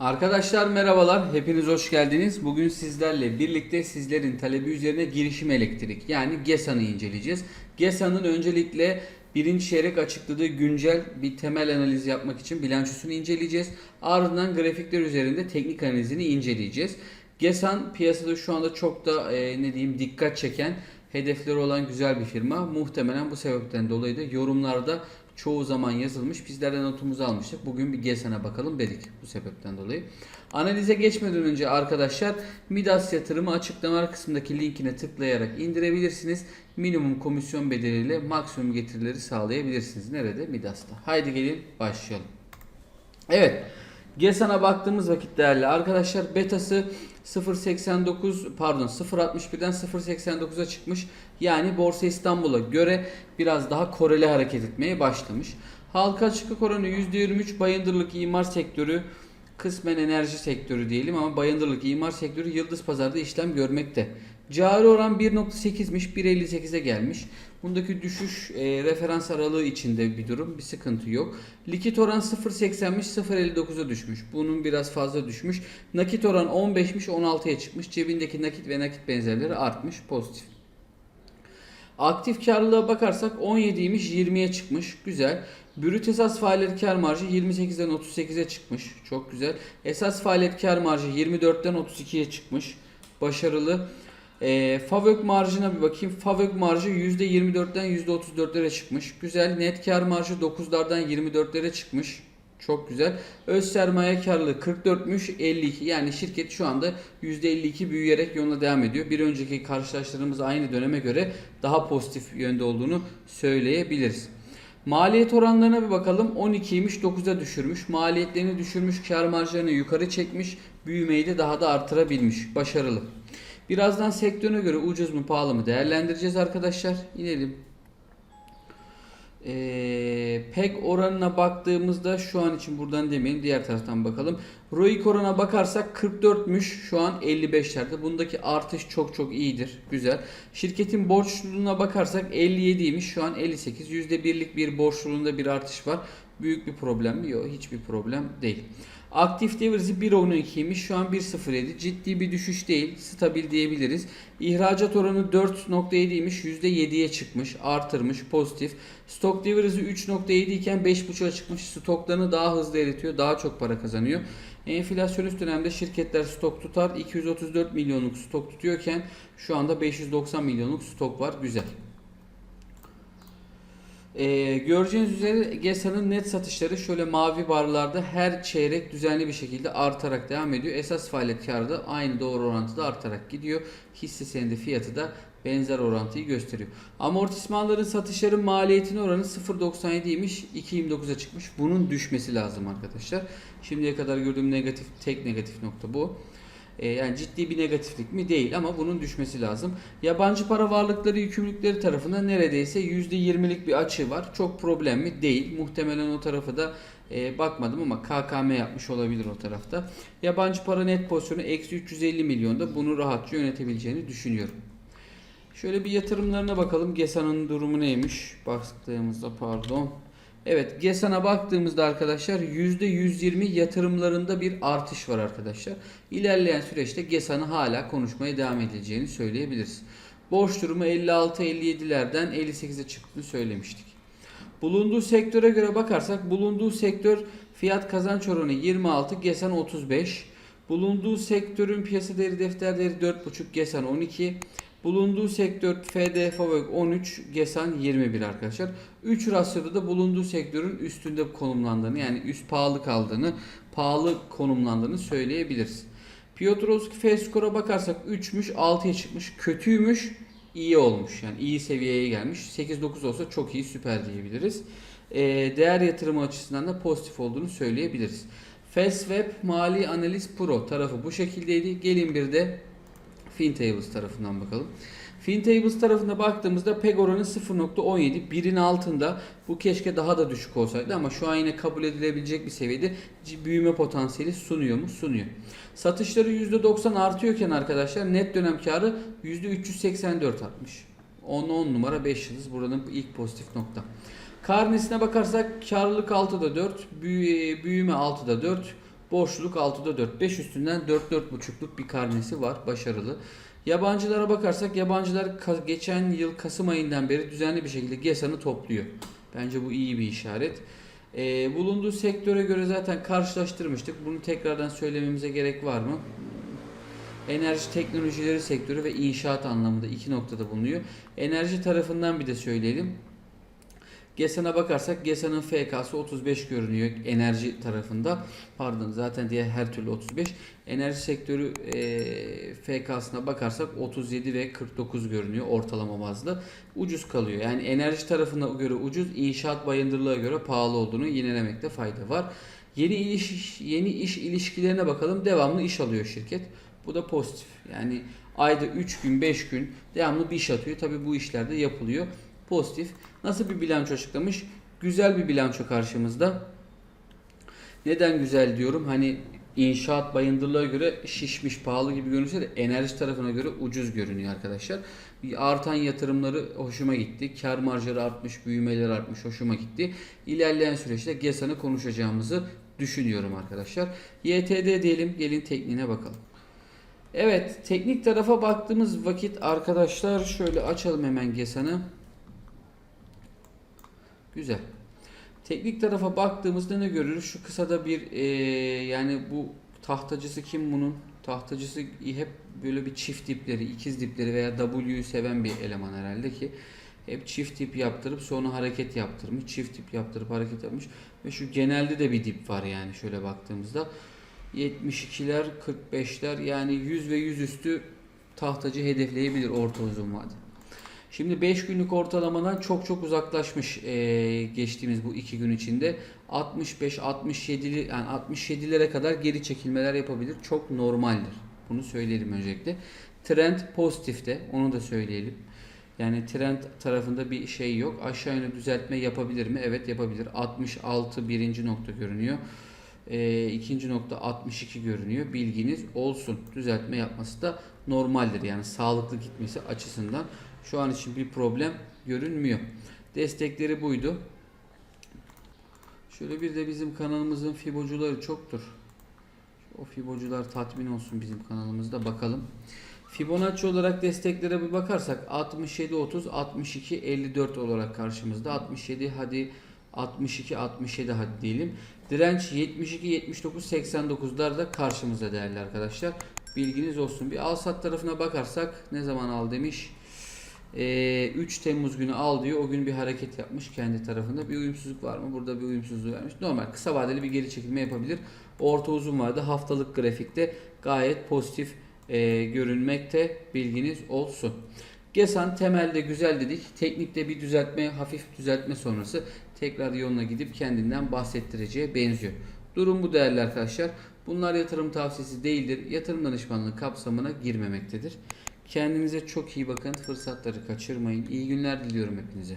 Arkadaşlar merhabalar, hepiniz hoş geldiniz. Bugün sizlerle birlikte sizlerin talebi üzerine girişim elektrik yani GESA'nı inceleyeceğiz. GESA'nın öncelikle birinci çeyrek açıkladığı güncel bir temel analiz yapmak için bilançosunu inceleyeceğiz. Ardından grafikler üzerinde teknik analizini inceleyeceğiz. GESAN piyasada şu anda çok da e, ne diyeyim dikkat çeken hedefleri olan güzel bir firma. Muhtemelen bu sebepten dolayı da yorumlarda çoğu zaman yazılmış. Bizler de notumuzu almıştık. Bugün bir GESAN'a bakalım dedik bu sebepten dolayı. Analize geçmeden önce arkadaşlar Midas yatırımı açıklamalar kısmındaki linkine tıklayarak indirebilirsiniz. Minimum komisyon bedeliyle maksimum getirileri sağlayabilirsiniz. Nerede? Midas'ta. Haydi gelin başlayalım. Evet. GESAN'a baktığımız vakit değerli arkadaşlar betası 0.89 pardon 0.61'den 0.89'a çıkmış. Yani Borsa İstanbul'a göre biraz daha koreli hareket etmeye başlamış. Halka açıklık oranı %23 bayındırlık imar sektörü kısmen enerji sektörü diyelim ama bayındırlık imar sektörü yıldız pazarda işlem görmekte. Cari oran 1.8'miş 1.58'e gelmiş. Bundaki düşüş e, referans aralığı içinde bir durum. Bir sıkıntı yok. Likit oran 0.80'miş 0.59'a düşmüş. Bunun biraz fazla düşmüş. Nakit oran 15'miş 16'ya çıkmış. Cebindeki nakit ve nakit benzerleri artmış. Pozitif. Aktif karlılığa bakarsak 17'ymiş 20'ye çıkmış. Güzel. Brüt esas faaliyet kar marjı 28'den 38'e çıkmış. Çok güzel. Esas faaliyet kar marjı 24'ten 32'ye çıkmış. Başarılı. E, Favök marjına bir bakayım. Favök marjı %24'den %34'lere çıkmış. Güzel. Net kar marjı 9'lardan 24'lere çıkmış. Çok güzel. Öz sermaye karlılığı 44'müş 52. Yani şirket şu anda %52 büyüyerek yoluna devam ediyor. Bir önceki karşılaştırdığımız aynı döneme göre daha pozitif yönde olduğunu söyleyebiliriz. Maliyet oranlarına bir bakalım. 12'ymiş 9'a düşürmüş. Maliyetlerini düşürmüş. Kar marjlarını yukarı çekmiş. Büyümeyi de daha da artırabilmiş. Başarılı. Birazdan sektörüne göre ucuz mu pahalı mı değerlendireceğiz arkadaşlar. İnelim. Ee, PEG oranına baktığımızda şu an için buradan demeyin diğer taraftan bakalım. ROIC oranına bakarsak 44'müş şu an 55'lerde. Bundaki artış çok çok iyidir. Güzel. Şirketin borçluluğuna bakarsak 57'ymiş şu an 58. %1'lik bir borçluluğunda bir artış var. Büyük bir problem mi? Yok hiçbir problem değil. Aktif devirisi 1.12'ymiş şu an 1.07. Ciddi bir düşüş değil. Stabil diyebiliriz. İhracat oranı 4.7'ymiş %7'ye çıkmış. Artırmış. Pozitif. Stok devirisi 3.7 iken 5.5'a çıkmış. Stoklarını daha hızlı eritiyor. Daha çok para kazanıyor. Enflasyonist dönemde şirketler stok tutar. 234 milyonluk stok tutuyorken şu anda 590 milyonluk stok var. Güzel. Ee, göreceğiniz üzere GESA'nın net satışları şöyle mavi barlarda her çeyrek düzenli bir şekilde artarak devam ediyor. Esas faaliyet karı da aynı doğru orantıda artarak gidiyor. Hisse senedi fiyatı da benzer orantıyı gösteriyor. Amortismanların satışları maliyetinin oranı 0.97'ymiş 2.29'a çıkmış. Bunun düşmesi lazım arkadaşlar. Şimdiye kadar gördüğüm negatif tek negatif nokta bu. E, yani ciddi bir negatiflik mi değil ama bunun düşmesi lazım. Yabancı para varlıkları yükümlülükleri tarafında neredeyse %20'lik bir açı var. Çok problem mi? Değil. Muhtemelen o tarafı da e, bakmadım ama KKM yapmış olabilir o tarafta. Yabancı para net pozisyonu eksi 350 milyonda bunu rahatça yönetebileceğini düşünüyorum. Şöyle bir yatırımlarına bakalım. GESA'nın durumu neymiş? Baktığımızda pardon. Evet GESAN'a baktığımızda arkadaşlar %120 yatırımlarında bir artış var arkadaşlar. İlerleyen süreçte GESAN'ı hala konuşmaya devam edileceğini söyleyebiliriz. Borç durumu 56-57'lerden 58'e çıktığını söylemiştik. Bulunduğu sektöre göre bakarsak bulunduğu sektör fiyat kazanç oranı 26, GESAN 35. Bulunduğu sektörün piyasa değeri defterleri 4.5, GESAN 12. Bulunduğu sektör FDF 13, GESAN 21 arkadaşlar. 3 rasyoda da bulunduğu sektörün üstünde konumlandığını yani üst pahalı kaldığını, pahalı konumlandığını söyleyebiliriz. Piotrowski F skora bakarsak 3'müş, 6'ya çıkmış. Kötüymüş, iyi olmuş. Yani iyi seviyeye gelmiş. 8-9 olsa çok iyi, süper diyebiliriz. Ee, değer yatırımı açısından da pozitif olduğunu söyleyebiliriz. Fastweb Mali Analiz Pro tarafı bu şekildeydi. Gelin bir de FinTables tarafından bakalım. FinTables tarafına baktığımızda PEG oranı 0.17 birin altında. Bu keşke daha da düşük olsaydı ama şu an yine kabul edilebilecek bir seviyede büyüme potansiyeli sunuyor mu? Sunuyor. Satışları %90 artıyorken arkadaşlar net dönem karı %384 artmış. 10 10 numara 5 yıldız buranın ilk pozitif nokta. Karnesine bakarsak karlılık 6'da 4, büyüme 6'da 4, Boşluk 6'da 4. 5 üstünden 4 4.5'luk bir karnesi var. Başarılı. Yabancılara bakarsak yabancılar geçen yıl Kasım ayından beri düzenli bir şekilde GESA'nı topluyor. Bence bu iyi bir işaret. Ee, bulunduğu sektöre göre zaten karşılaştırmıştık. Bunu tekrardan söylememize gerek var mı? Enerji teknolojileri sektörü ve inşaat anlamında iki noktada bulunuyor. Enerji tarafından bir de söyleyelim. GESA'na bakarsak GESA'nın FK'sı 35 görünüyor enerji tarafında. Pardon zaten diğer her türlü 35. Enerji sektörü e, FK'sına bakarsak 37 ve 49 görünüyor ortalama bazda. Ucuz kalıyor. Yani enerji tarafına göre ucuz, inşaat bayındırlığa göre pahalı olduğunu yinelemekte fayda var. Yeni iş yeni iş ilişkilerine bakalım. Devamlı iş alıyor şirket. Bu da pozitif. Yani ayda 3 gün 5 gün devamlı bir iş atıyor. Tabi bu işlerde yapılıyor. Pozitif. Nasıl bir bilanço açıklamış? Güzel bir bilanço karşımızda. Neden güzel diyorum? Hani inşaat bayındırlığa göre şişmiş pahalı gibi görünse de enerji tarafına göre ucuz görünüyor arkadaşlar. Artan yatırımları hoşuma gitti. Kar marjları artmış, büyümeler artmış hoşuma gitti. İlerleyen süreçte GESA'nı konuşacağımızı düşünüyorum arkadaşlar. YTD diyelim gelin tekniğine bakalım. Evet teknik tarafa baktığımız vakit arkadaşlar şöyle açalım hemen GESA'nı. Güzel. Teknik tarafa baktığımızda ne görürüz? Şu kısada bir e, yani bu tahtacısı kim bunun? Tahtacısı hep böyle bir çift dipleri, ikiz dipleri veya W'yu seven bir eleman herhalde ki hep çift dip yaptırıp sonra hareket yaptırmış. Çift dip yaptırıp hareket yapmış. Ve şu genelde de bir dip var yani şöyle baktığımızda. 72'ler, 45'ler yani 100 ve 100 üstü tahtacı hedefleyebilir orta uzun vade. Şimdi 5 günlük ortalamadan çok çok uzaklaşmış eee, geçtiğimiz bu 2 gün içinde. 65 67'li yani 67'lere kadar geri çekilmeler yapabilir. Çok normaldir. Bunu söyleyelim öncelikle. Trend pozitifte. Onu da söyleyelim. Yani trend tarafında bir şey yok. Aşağı yönlü düzeltme yapabilir mi? Evet yapabilir. 66 birinci nokta görünüyor. Ee, ikinci nokta 62 görünüyor. Bilginiz olsun. Düzeltme yapması da normaldir. Yani sağlıklı gitmesi açısından şu an için bir problem görünmüyor. Destekleri buydu. Şöyle bir de bizim kanalımızın fibocuları çoktur. O fibocular tatmin olsun bizim kanalımızda bakalım. Fibonacci olarak desteklere bir bakarsak 67 30 62 54 olarak karşımızda. 67 hadi 62 67 hadi diyelim. Direnç 72 79 89'lar da karşımızda değerli arkadaşlar. Bilginiz olsun. Bir al sat tarafına bakarsak ne zaman al demiş. Ee, 3 Temmuz günü al diyor. O gün bir hareket yapmış kendi tarafında. Bir uyumsuzluk var mı? Burada bir uyumsuzluğu vermiş. Normal kısa vadeli bir geri çekilme yapabilir. Orta uzun vade haftalık grafikte gayet pozitif e, görünmekte. Bilginiz olsun. Gesan temelde güzel dedik. Teknikte bir düzeltme, hafif düzeltme sonrası tekrar yoluna gidip kendinden bahsettireceğe benziyor. Durum bu değerli arkadaşlar. Bunlar yatırım tavsiyesi değildir. Yatırım danışmanlığı kapsamına girmemektedir. Kendinize çok iyi bakın. Fırsatları kaçırmayın. İyi günler diliyorum hepinize.